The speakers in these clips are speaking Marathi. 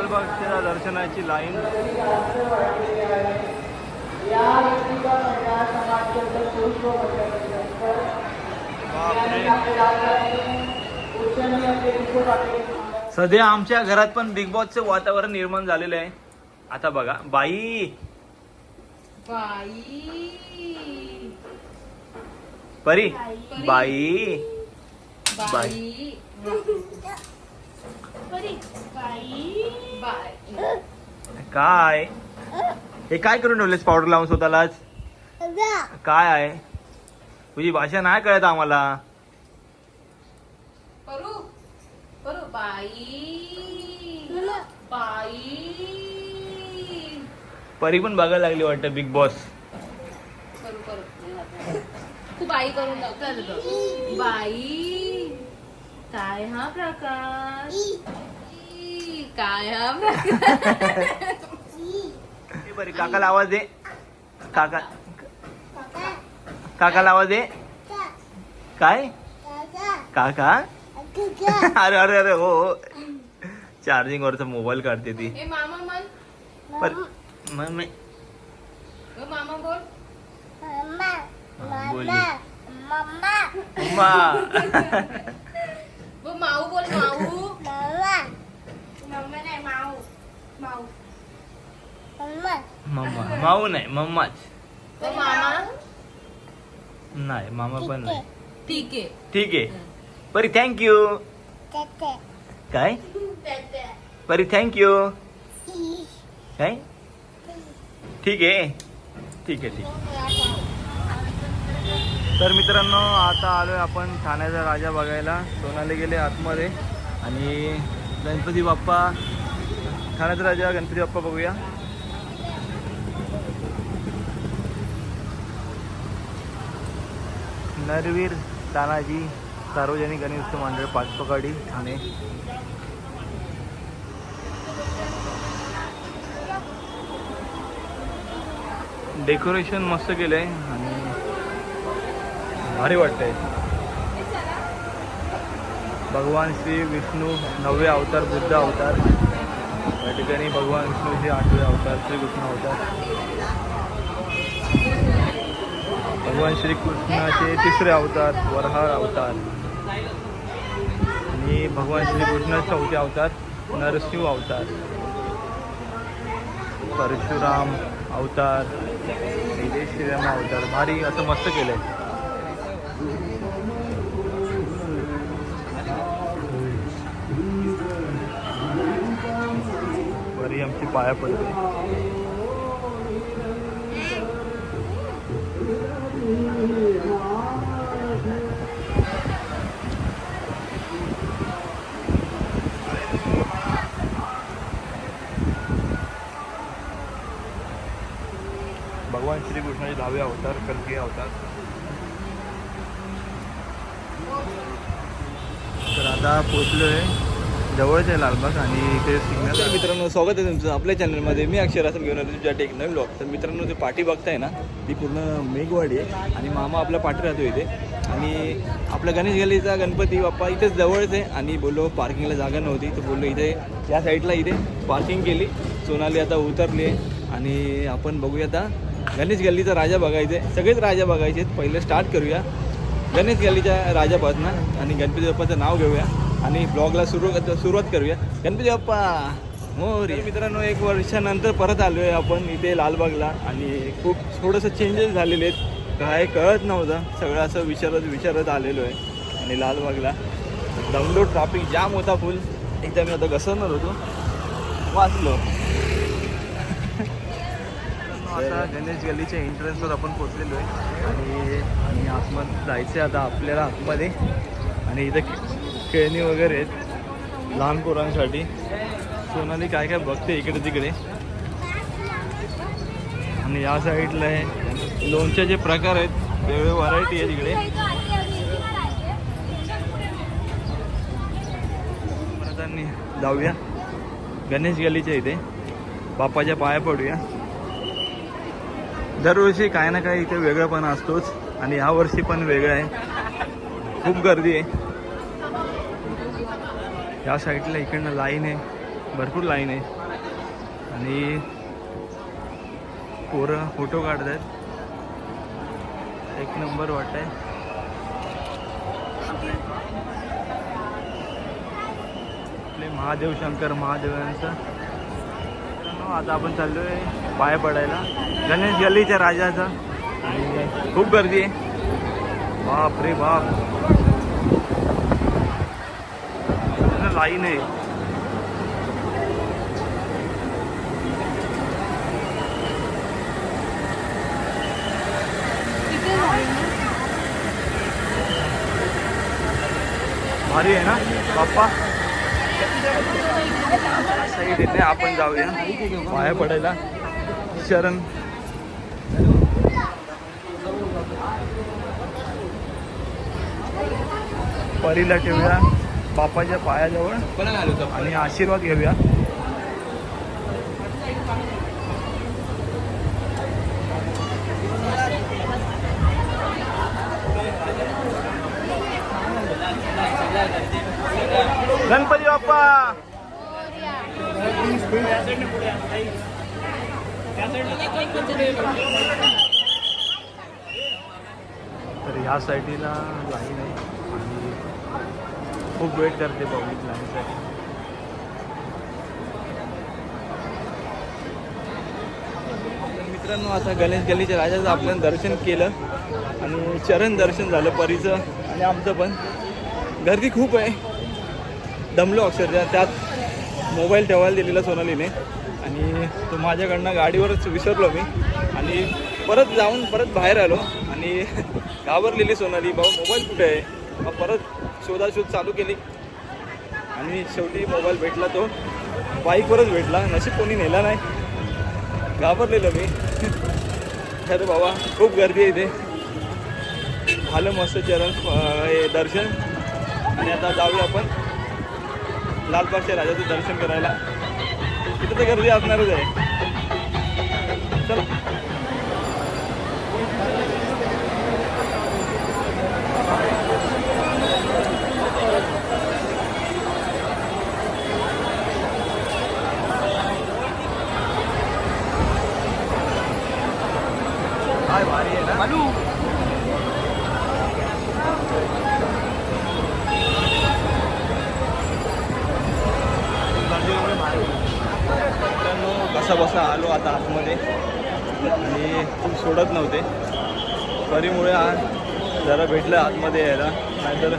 लालबागच्या दर्शनाची लाईन. सध्या आमच्या घरात पण बिग बॉसचं वातावरण निर्माण झालेलं आहे. आता बघा बाई. बाई. परी. बाई. बाई. बाई. बाई. काय? हे काय करून ठेवलेस पावडर लावून स्वतःलाच? काय आहे? तुझी भाषा नाही कळत आम्हाला. परू परू बाई. बाई. परी पण बघायला लागली वाटतं बिग बॉस करू करू तू बाई करून. बाई. काय हा प्रकाश? ई, काय हा प्रकाश? ए परी काकाला आवाज दे. काका काकाला आवाज दे. काय? काका. अरे अरे अरे हो हो. चार्जिंग वरचा मोबाईल काढते ती. ए मामा म्हण. पर मामा बोल. हा, बोलली उम्मा. वो माऊ बोल माऊ मम्मा नाही माऊ माऊ मम्मा माऊ नाही मम्माच वो मामा नाही मामा पण नाही ठीक आहे ठीक आहे परी थँक्यू काय परी थँक्यू काय ठीक आहे ठीक आहे ठीक आहे. तर मित्रांनो आता आलोय आपण ठाण्याचा राजा बघायला. सोनाले गेले आतमध्ये. आणि गणपती बाप्पा ठाण्याचा राजा गणपती बाप्पा बघूया. नरवीर तानाजी सार्वजनिक गणेश उत्सव मंडळ पाचपकाडी ठाणे. डेकोरेशन मस्त केलंय. आणि भारी वाटतंय. भगवान श्री विष्णू नववे अवतार बुद्ध अवतार. या ठिकाणी भगवान विष्णूचे आठवे अवतार श्रीकृष्ण अवतार. भगवान श्री कृष्णाचे तिसरे अवतार वरहार अवतार. आणि भगवान श्री श्रीकृष्ण चौथे अवतार नरसिंह अवतार. परशुराम अवतार. श्रीराम अवतार. भारी असं मस्त केलंय. आहे पाया पडतो भगवान श्रीकृष्णाचे दहावे अवतार कलकी अवतार. तर आता पोचलोय जवळच आहे लालबाग आणि इथे सिग्नल मित्रांनो स्वागत आहे तुमचं आपल्या चॅनलमध्ये मी अक्षर असं घेऊन आलो तुमच्यासाठी एक नवीन ब्लॉग तर मित्रांनो ते पाठी बघताय ना ती पूर्ण मेघवाडी आहे आणि मामा आपल्या पाठी राहतो इथे. आणि आपल्या गणेश गल्लीचा गणपती बाप्पा इथेच जवळच आहे आणि बोललो पार्किंगला जागा नव्हती तर बोललो इथे या साईडला इथे पार्किंग केली. सोनाली आता उतरली आहे आणि आपण बघूया आता गणेश गल्लीचा राजा बघायचे सगळेच राजा बघायचे आहेत. पहिले स्टार्ट करूया. गणेश गल्लीच्या राजापासून आणि गणपती बाप्पाचं नाव घेऊया. आणि ब्लॉगला सुरू सुरुवात करूया. गणपती बाप्पा मोर मित्रांनो एक वर्षानंतर परत आलो आहे आपण इथे लालबागला आणि खूप थोडंसं चेंजेस झालेले आहेत. काय कळत नव्हतं. सगळं असं विचारत विचारत आलेलो आहे. आणि लालबागला दमडो ट्रॅफिक जाम होता फुल एकदा मी आता घसरणार होतो. वाचलो. आता गणेश गल्लीच्या एंट्रन्सवर आपण पोचलेलो आहे. आणि आणि आतमध्ये जायचं आहे आता आपल्याला आतमध्ये. आणि इथं खेळणी वगैरे आहेत. लहान पोरांसाठी. सोनाली काय काय बघते इकडे तिकडे? आणि या साईडला आहे जे प्रकार आहेत वेगवेगळे व्हरायटी आहे तिकडे. त्यांनी जाऊया. गणेश गलीच्या इथे. बाप्पाच्या पाया पडूया. दरवर्षी काय ना काय इथे वेगळंपणा असतोच. आणि ह्या वर्षी पण वेगळं आहे. खूप गर्दी आहे. या साईडला इकडनं लाईन आहे. भरपूर लाईन आहे. आणि पोरं फोटो काढत आहेत एक नंबर वाटत आहे आपले महादेव शंकर महादेवांचं आता आपण चाललोय पाय पडायला. गणेश गल्लीच्या राजाचा. आणि खूप गर्दी आहे. बाप रे बाप पूर्ण लाईन आहे भारी आहे ना बाप्पा. साईड येते आपण जाऊया. पाया पडायला. शरण. परीला ठेवूया. बापाच्या पायाजवळ आणि आशीर्वाद घेऊया. गणपती बाप्पा! तर ह्या साईडला लाईन आहे खूप वेट करते पब्लिक लाईनसाठी मित्रांनो आता गणेश गल्लीच्या राजाचं आपलं दर्शन केलं आणि चरण दर्शन झालं परीचं आणि आमचं पण. गर्दी खूप आहे. दमलो अक्षरशः. त्यात मोबाईल ठेवायला दिलेला सोनालीने. आणि तो माझ्याकडनं गाडीवरच विसरलो मी. आणि परत जाऊन परत बाहेर आलो. आणि घाबरलेली सोनाली भाऊ मोबाईल कुठे आहे? मग परत शोधाशोध चालू केली. आणि शेवटी मोबाईल भेटला तो. बाईकवरच भेटला. नशीब कोणी नेला नाही. घाबरलेलं मी. तर बाबा खूप गर्दी आहे इथे. झालं मस्त चरण हे दर्शन. आणि आता जाऊया आपण लालबागच्या राजाचं दर्शन करायला. तिथं तर गर्दी असणारच आहे. चला काय भारी आहे ना मित्रांनो कसा बसा आलो आता आतमध्ये. आणि खूप सोडत नव्हते. परीमुळे आज जरा भेटलं आतमध्ये यायला. नाहीतर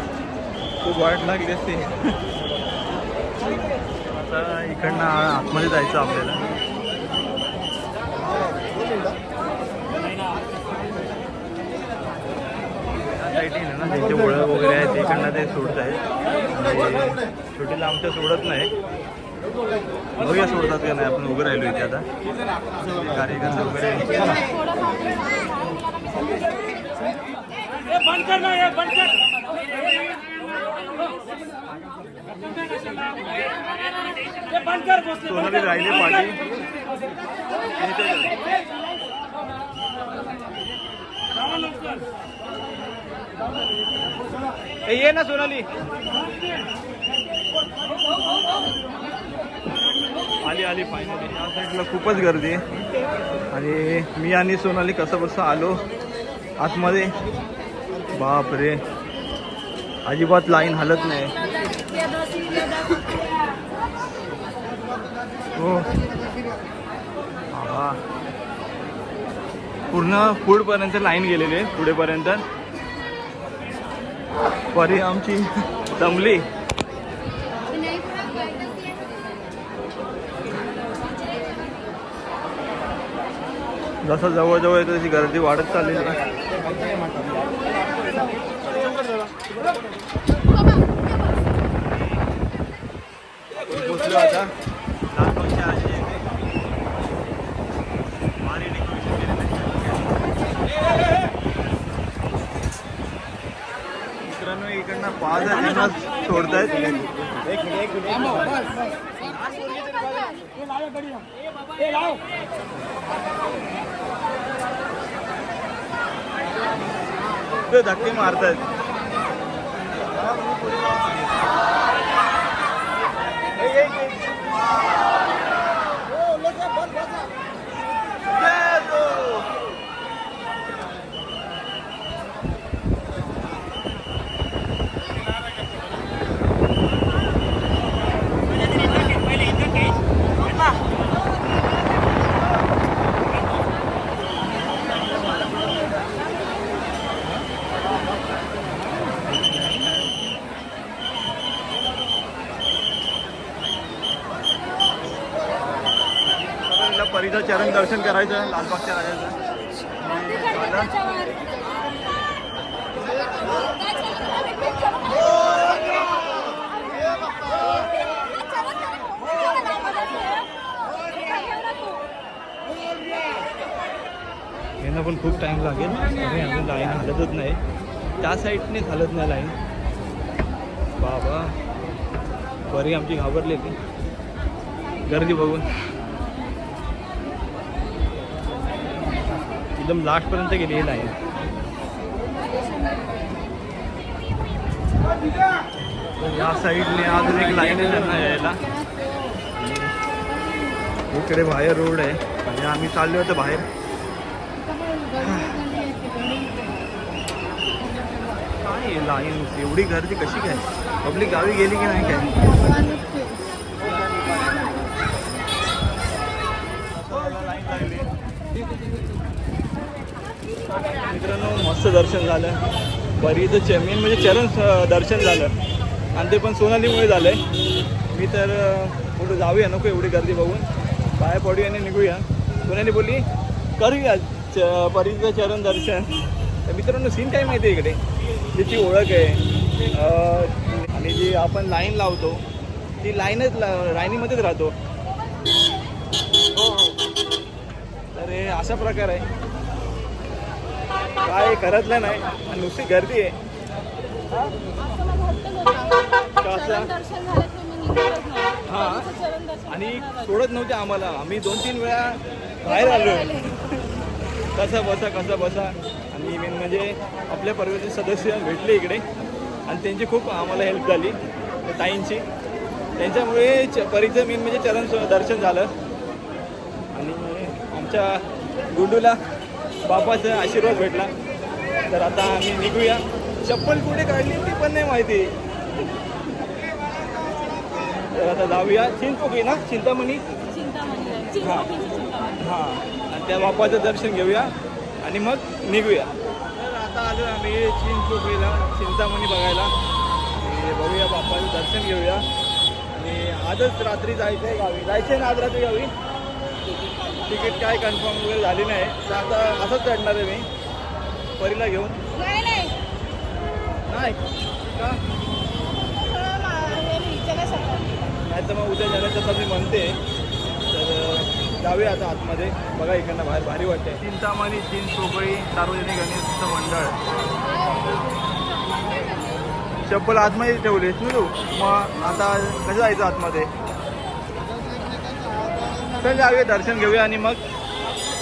खूप वाट लागली असते. आता इकडनं आतमध्ये जायचं आपल्याला त्या साईडने ना त्यांचे ओळख वगैरे आहेत तिकडनं ते सोडत आहेत. छोटीला आमच्या सोडत नाही. बघूया सोडतात का नाही आपण उभं राहिलो इथे आता. कार्यकर्ते वगैरे. बंद कर ना ये बंद कर. ये बंद कर भोसले, बंद सोनाली कर. राहिले बंद पाठी कर. इथे गेले. जावा लवकर. ए, ये ना सोनाली. आली आली फायनली या साईडला खूपच गर्दी आहे. आणि मी आणि सोनाली कसं बसं आलो आतमध्ये. बाप रे अजिबात लाईन हलत नाही. हो. पूर्ण पुढपर्यंत लाईन गेलेली आहे पुढेपर्यंत. परी आमची दमली. जसं जवळजवळ येतो तशी गर्दी वाढत चाललेली आहे आता लालबागच्या आजी येथे. भारी decoration केलेलं आहे. मित्रांनो इकडनं पाच सोडतायत. ते धक्के मारतायत. ए, ए, ए. परीचं चरण दर्शन करायचं लालबागच्या राजाचं. यांना पण खूप टाईम लागेल. आणि अजून लाईन हलतच नाही. त्या साईडने हलत नाही लाईन बाबा बरी आमची घाबरलेली. गर्दी बघून. एकदम लास्टपर्यंत गेली ही लाईन या साईडने अजून एक लाईन आहे त्यांना यायला. इकडे बाहेर रोड आहे. म्हणजे आम्ही चाललो होतो बाहेर. काय लाईन एवढी गर्दी कशी काय? पब्लिक गावी गेली की नाही काय? मित्रांनो मस्त दर्शन झालं. बरीचं चे मेन म्हणजे चरण दर्शन झालं. आणि ते पण सोनालीमुळे झालंय. मी तर कुठं जाऊया नको एवढी गर्दी बघून. बाहेर पडूया आणि निघूया. सोनाली बोलली करूया च परीचं चरण दर्शन. तर मित्रांनो सीन काय माहिती आहे इकडे? त्याची ओळख आहे. आणि जी आपण लाईन लावतो ती लाईनच ला लाईनीमध्येच राहतो. हो हो तर हे असा प्रकार आहे. काय करतलं नाही. आणि नुसती गर्दी आहे. हा हां. आणि सोडत नव्हते आम्हाला. आम्ही दोन तीन वेळा बाहेर आलो. कसा बसा कसा बसा. आणि मेन म्हणजे आपल्या परिवाराचे सदस्य भेटले इकडे. आणि त्यांची खूप आम्हाला हेल्प झाली. ताईंची. त्यांच्यामुळे च परीचं मेन म्हणजे चरण दर्शन झालं. आणि आमच्या गुंडूला बापाचा आशीर्वाद भेटला. तर आता आम्ही निघूया. चप्पल कुठे काढली ती पण नाही माहिती. तर आता जाऊया. चिंचपोकी ना? चिंतामणी? हां हां. आणि त्या बापाचं दर्शन घेऊया. आणि मग निघूया. तर आता आलो आम्ही चिंचपोकीला चिंतामणी बघायला. आणि बघूया बापाचं दर्शन घेऊया. आणि आजच रात्री जायचं आहे गावी. जायचं आहे ना आज रात्री गावी? तिकीट काय कन्फर्म वगैरे झाली नाही. तर आता असंच चढणार आहे मी. परीला घेऊन. नाही का? नाही तर मग उद्या जाण्याचं तर मी म्हणते तर जाऊया आता आतमध्ये. बघा इकडनं बाहेर भारी वाटते चिंतामणी चिंच पोकळी सार्वजनिक गणेश मंडळ. चप्पल आतमध्ये ठेवलीस ना तू? मग आता कसं जायचं आतमध्ये? चल जाऊया दर्शन घेऊया आणि मग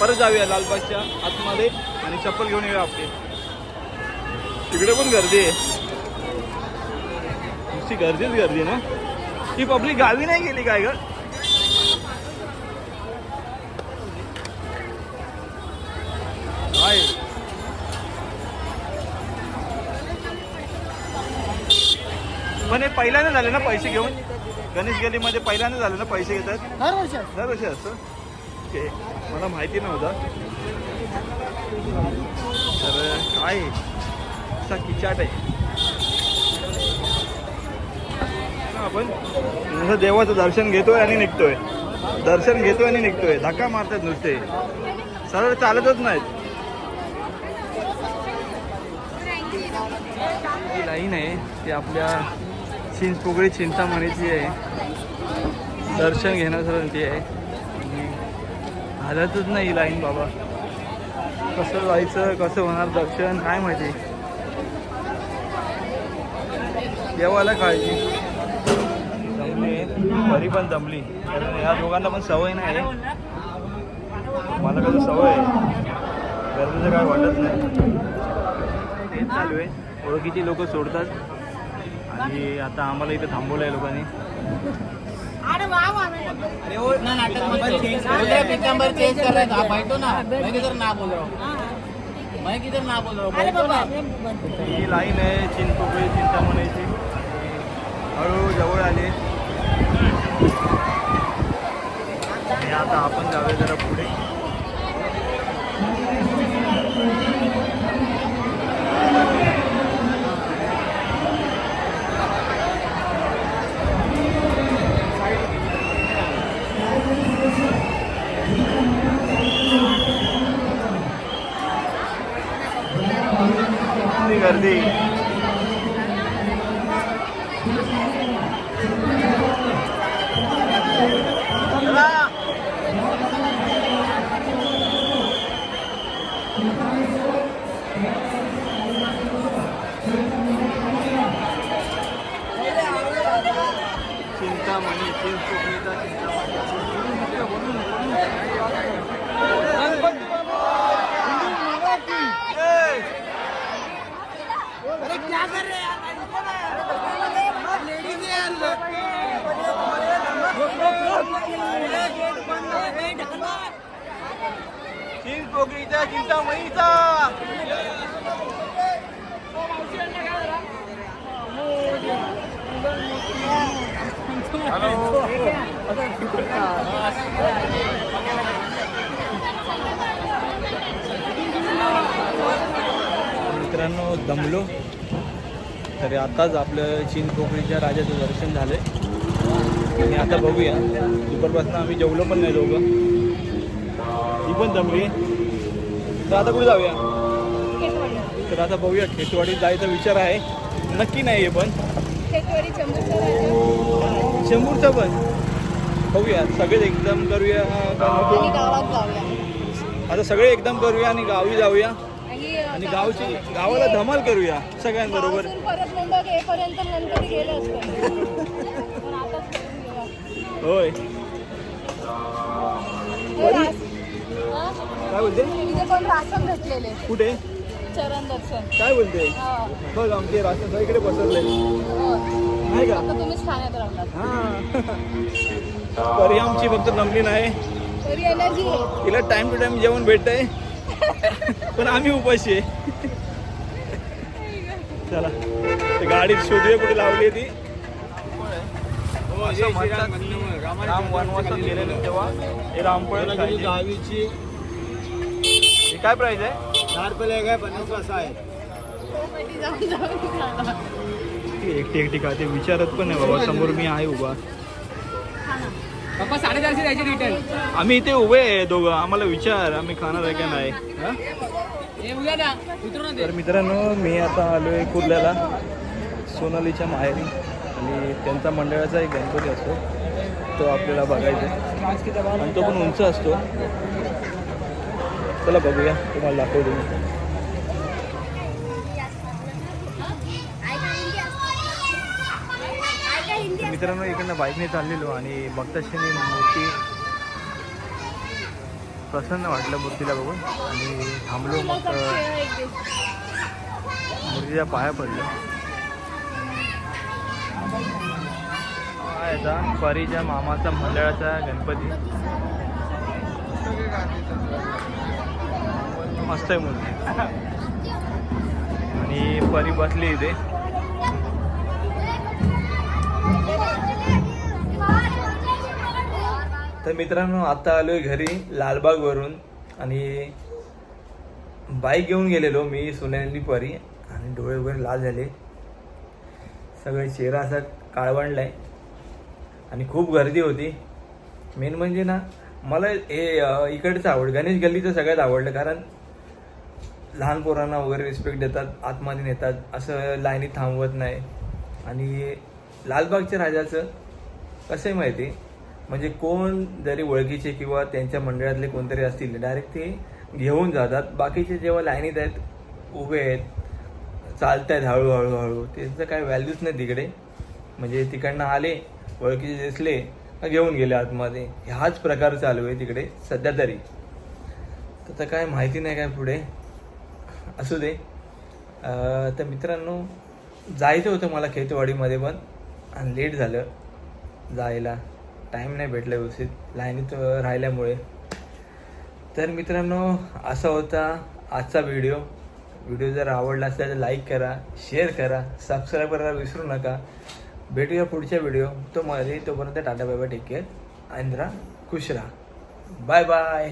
परत जाऊया लालबागच्या आतमध्ये आणि चप्पल घेऊन येऊया आपली. तिकडे पण गर्दी आहे. नुसती गर्दीच गर्दी ना? ही पब्लिक गावी नाही गेली काय ग आहे पण हे पहिल्याने झाले ना पैसे घेऊन? गणेश गलीमध्ये पहिल्याने झाले ना पैसे घेतात? दरवर्षी असतं ओके मला माहिती नव्हतं. तर काय? असा किचाट आहे. आपण नुसतं देवाचं दर्शन घेतोय आणि निघतोय. दर्शन घेतोय आणि निघतोय. धक्का मारतात नुसते. सरळ चालतच नाहीत. लाईन आहे ती आपल्या चिंचपोकळी चिंतामणीची आहे. दर्शन घेण्यासाठी आहे. हालतच नाही लाईन बाबा. कसं जायचं कसं होणार दर्शन काय माहिती. देवाला काळजी. जमली बरी पण जमली कारण या दोघांना पण सवय नाही आहे. मला कसं सवय आहे. गर्दीचं काय वाटत नाही. तेच चालू आहे. ओळखीची लोक सोडतात. आणि आता आम्हाला इथे थांबवलं आहे लोकांनी हूँ मैं किधर ना. बोल रहा हूँ अरे बैठो बाबा ना. ही लाईन आहे चिंचपोकळी चिंतामणीची. हळूहळू जवळ आली. आणि आता आपण जाऊया जरा पुढे. चिंतामणी चिंतामणी? ए! चिंचपोकळीचा चिंतामणीचा मित्रांनो दमलो. तरी आताच आपलं चीन कोकणीच्या राजाचं दर्शन झालंय. आणि आता बघूया. दुपारपासून आम्ही जेवलो पण नाही दोघं. ही पण दमली तर आता कुठे जाऊया? तर आता बघूया. खेतवाडीत जायचा विचार आहे. नक्की नाही आहे पण. शंभूरचा पण. बघूया सगळेच एकदम करूया. आता सगळे एकदम करूया आणि गावी जाऊया. आणि गावची गावाला धमाल करूया सगळ्यांबरोबर. होय. हे हा? काय बोलते? कुठे? चरण दर्शन. काय बोलते. बघ आमचे राशन इकडे बसवले. हो. नाही का? तुम्हीच ठाण्यात राहणार. हा. परी आमची फक्त नमली नाही तरी एनर्जी तिला टाइम टू टाइम जेवण भेटतंय. पण आम्ही उपाशी आहे. चला. ते गाडीत शोधूया कुठे लावली आहे ती. राम वनवासात गेलेले तेव्हा हे रामपळ हे काय प्राइस आहे? दहा रुपये काय पन्नास वाजता आहे एकटी एकटी का ते विचारत पण नाही बाबा समोर मी आहे उभा. पप्पा साडेचारशे द्यायचे रिटर्न आम्ही इथे उभे आहे दोघं आम्हाला विचार आम्ही खाणार आहे का नाही. तर मित्रांनो मी आता आलो आहे कुर्ल्याला सोनालीच्या माहेरी. आणि त्यांचा मंडळाचा एक गणपती असतो तो आपल्याला बघायचा. आणि तो पण उंच असतो. चला बघूया तुम्हाला दाखवतो. मी मित्रांनो इकडनं बाईकने चाललेलो आणि बघताक्षणी मूर्ती प्रसन्न वाटलं मूर्तीला बघून. आणि थांबलो मग मूर्तीच्या पाया पडलो. याचा परीच्या मामाचा मंडळाचा गणपती. मस्त आहे म्हणून आणि परी बसली इथे. तर मित्रांनो आता आलोय घरी लालबागवरून. आणि बाईक घेऊन गेलेलो मी सोन्याली परी. आणि डोळे वगैरे लाल झाले. सगळे चेहरा असा आहे आणि खूप गर्दी होती. मेन म्हणजे ना मला हे इकडचं आवड गणेश गल्लीचं सगळ्यात आवडलं. कारण लहान पोरांना वगैरे रिस्पेक्ट देतात आतमध्ये नेतात असं लाईनीत थांबवत नाही. आणि लालबागच्या राजाचं कसं आहे माहिती? म्हणजे कोण जरी ओळखीचे किंवा त्यांच्या मंडळातले कोणतरी असतील डायरेक्ट ते घेऊन जातात. बाकीचे जेव्हा लाईनीत आहेत उभे आहेत चालत आहेत हळूहळू हळू त्यांचं काय व्हॅल्यूच नाही तिकडे. म्हणजे तिकडनं आले ओळखीचे दिसले घेऊन गेले आतमध्ये. ह्याच प्रकार चालू आहे तिकडे सध्या तरी. तर काय माहिती नाही काय पुढे. असू दे. तर मित्रांनो जायचं होतं मला खेतवाडीमध्ये पण आणि लेट झालं. जायला टाईम नाही भेटला व्यवस्थित. लाईनीत राहिल्यामुळे. तर मित्रांनो असा होता आजचा व्हिडिओ व्हिडिओ जर आवडला असेल तर लाईक करा शेअर करा सबस्क्राईब करायला विसरू नका. भेटूया पुढच्या व्हिडिओ तो मध्ये तोपर्यंत tata bye bye take care Andhra खुश राहा. Bye bye